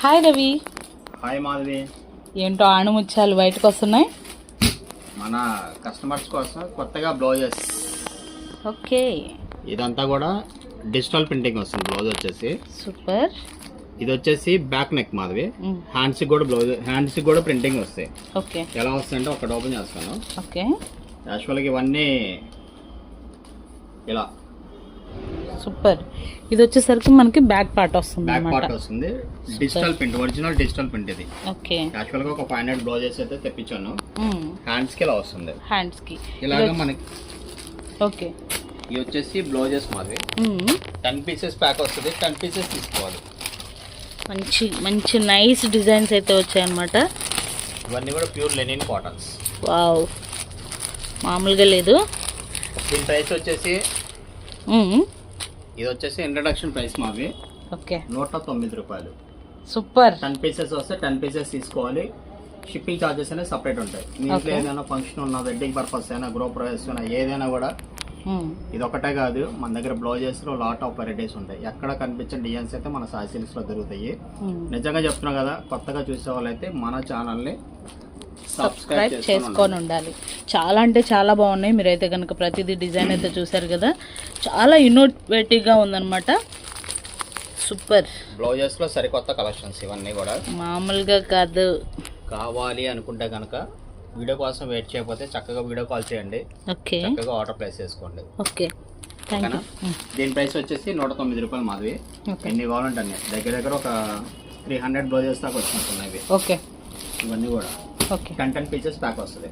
Hi Ravi. Hi Madhavi. ఏంటో ఆణిముత్యాలు బయటకు వస్తున్నాయి? మన కస్టమర్స్ కోసం కొత్తగా బ్లౌజెస్. ఓకే. ఇదంతా కూడా డిజిటల్ ప్రింటింగ్ వస్తుంది బ్లౌజ్ వచ్చేసి. సూపర్. ఇది వచ్చేసి బ్యాక్ నెక్ మాధవి. హ్యాండ్స్కి కూడా బ్లౌజ్ హ్యాండ్స్కి కూడా ప్రింటింగ్ వస్తాయి. ఓకే. ఎలా వస్తాయంటే ఒకటి ఓపెన్ చేస్తాను. ఓకే. యాక్చువల్గా ఇవన్నీ ఇలా సూపర్. ఇది వచ్చేసరికి మనకి బ్యాక్ పార్ట్ వస్తుంది బ్యాక్ పార్ట్ వస్తుంది. Digital print original digital print ఇది. ఓకే. యాక్చువల్గా ఒక ఫైవ్ హండ్రెడ్ బ్లౌజెస్ అయితే తెప్పించాను. హ్యాండ్స్కి ఇలా వస్తుంది. హ్యాండ్స్కి. ఇలాగ మనకి ఓకే. ఇవి వచ్చేసి బ్లౌజెస్ మాది టెన్ పీసెస్ ప్యాక్ వస్తుంది. టెన్ పీసెస్ తీసుకోవాలి. మంచి మంచి నైస్ డిజైన్స్ అయితే వచ్చాయన్నమాట. ఇవన్నీ కూడా ప్యూర్ లెనిన్ కాటన్స్ వావ్ మామూలుగా లేదు. దీని ప్రైస్ వచ్చేసి. ఇది వచ్చేసి ఇంట్రడక్షన్ ప్రైస్ మావి. ఓకే. నూట తొమ్మిది రూపాయలు. సూపర్. టెన్ పీసెస్ వస్తే టెన్ పీసెస్ తీసుకోవాలి. షిప్పింగ్ ఛార్జెస్ అనేవి సపరేట్ ఉంటాయి. మీ ఇంట్లో. ఏదైనా ఫంక్షన్ ఉన్నా వెడ్డింగ్ పర్పస్ అయినా గృహ ప్రవేశం అయినా ఏదైనా కూడా. ఇది ఒకటే కాదు. మన దగ్గర బ్లౌజెస్లో లాట్ ఆఫ్ వెరైటీస్ ఉంటాయి. ఎక్కడ కనిపించే డిజైన్స్ అయితే మన సాయి దొరుకుతాయి. నిజంగా చెప్తున్నా కదా కొత్తగా చూసే వాళ్ళైతే మన ఛానల్ని సబ్స్క్రైబ్ చేసుకొని ఉండాలి. చాలా అంటే చాలా బాగున్నాయి. మీరైతే కనుక ప్రతిదీ డిజైన్ అయితే చూసారు కదా. చాలా ఇన్నోవేటివ్గా ఉందన్నమాట. సూపర్. బ్లౌజెస్లో సరికొత్త కలెక్షన్స్ ఇవన్నీ కూడా. మామూలుగా కాదు. కావాలి అనుకుంటే కనుక వీడియో కోసం వెయిట్ చేయకపోతే చక్కగా వీడియో కాల్ చేయండి. ఓకే. చక్కగా ఆర్డర్ ప్లేస్ చేసుకోండి. ఓకే? దీని ప్రైస్ వచ్చేసి నూట తొమ్మిది రూపాయలు మాది. ఓకే. ఎన్ని కావాలంటే అన్ని. దగ్గర దగ్గర ఒక త్రీ హండ్రెడ్ బ్లౌజెస్ దాకా వచ్చినట్టున్నాయి ఓకే. ఇవన్నీ కూడా. టెన్ టెన్ పీసెస్ ప్యాక్ వస్తుంది